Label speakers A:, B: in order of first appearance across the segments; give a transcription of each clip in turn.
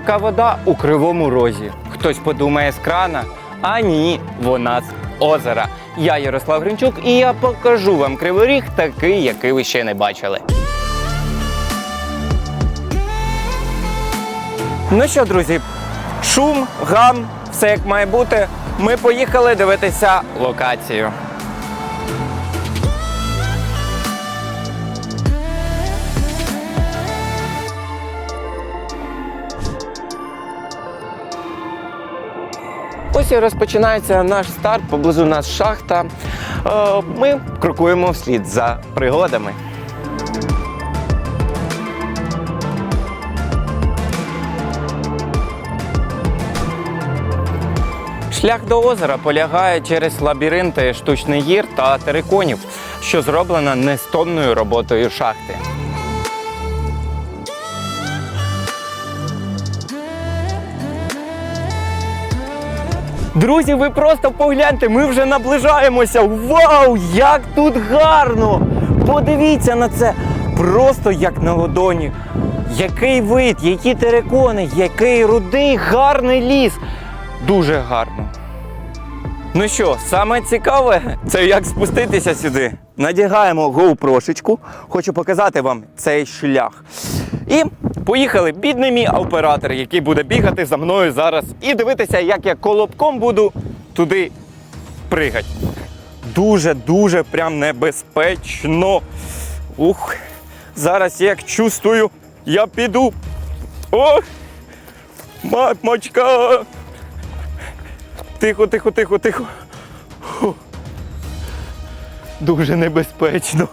A: така вода у кривому розі. Хтось подумає з крана, а ні, вона з озера. Я Ярослав Гринчук, і я покажу вам кривий ріг такий, який ви ще не бачили. Ну що, друзі, шум, гам, все як має бути. Ми поїхали дивитися локацію. Ось і розпочинається наш старт, поблизу нас шахта. Е, Ми крокуємо вслід за пригодами. Шлях до озера полягає через лабіринти штучних гір та териконів, що зроблено нестомною роботою шахти. Друзі, ви просто погляньте, ми вже наближаємося. Вау, як тут гарно! Подивіться на це! Просто як на ладоні. Який вид, які терикони, який рудий, гарний ліс. Дуже гарно. Ну що, саме цікаве, це як спуститися сюди. Надягаємо GoPro-шечку. Хочу показати вам цей шлях. І поїхали, бідний мій оператор, який буде бігати за мною зараз і дивитися, як я колобком буду туди пригати. Дуже-дуже прям небезпечно. Ух, зараз як чувствую, я піду. О! Мамочка! Тихо, тихо, тихо, тихо. Фу. Дуже небезпечно.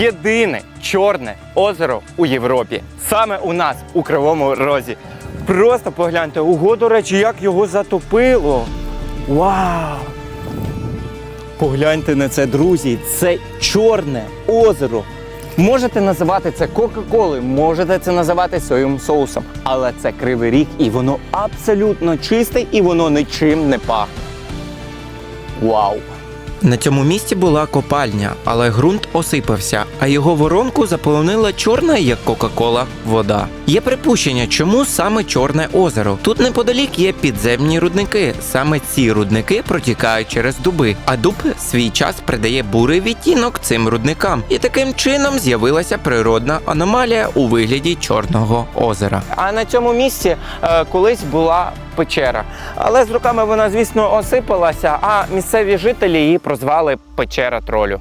A: Єдине чорне озеро у Європі. Саме у нас, у Кривому Розі. Просто погляньте, ого, до речі, як його затопило. Вау! Погляньте на це, друзі. Це чорне озеро. Можете називати це Кока-Колою, можете це називати соєвим соусом, але це кривий ріг, і воно абсолютно чисте, і воно нічим не пахне. Вау!
B: На цьому місці була копальня, але ґрунт осипався, а його воронку заполонила чорна, як Кока-Кола, вода. Є припущення, чому саме Чорне озеро. Тут неподалік є підземні рудники. Саме ці рудники протікають через дуби, а дуб свій час придає бурий відтінок цим рудникам. І таким чином з'явилася природна аномалія у вигляді Чорного озера.
A: А на цьому місці е, колись була печера. Але з роками вона, звісно, осипалася, а місцеві жителі її прозвали печера тролю.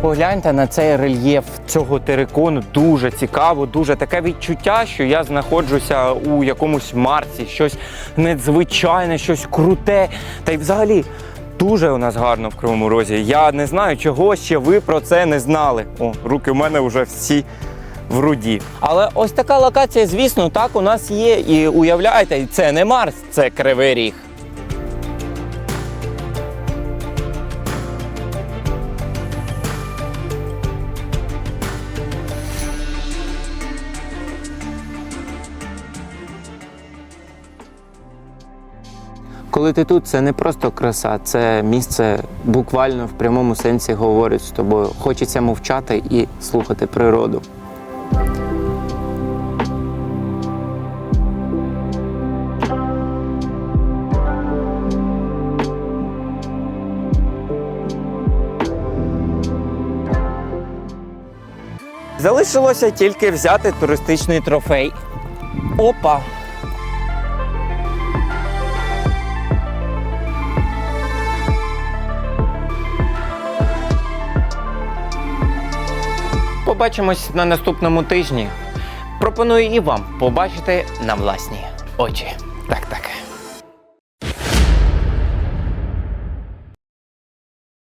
A: Погляньте на цей рельєф цього терикону. Дуже цікаво, дуже таке відчуття, що я знаходжуся у якомусь Марсі, щось надзвичайне, щось круте. Та й взагалі дуже у нас гарно в Кривому Розі. Я не знаю, чого ще ви про це не знали. О, руки в мене вже всі в руді. Але ось така локація, звісно, так у нас є. І уявляєте, це не Марс, це Кривий Ріг. Коли ти тут, це не просто краса, це місце буквально в прямому сенсі говорить з тобою. Хочеться мовчати і слухати природу. Залишилося тільки взяти туристичний трофей. Опа! Побачимось на наступному тижні. Пропоную і вам побачити на власні очі. Так, так.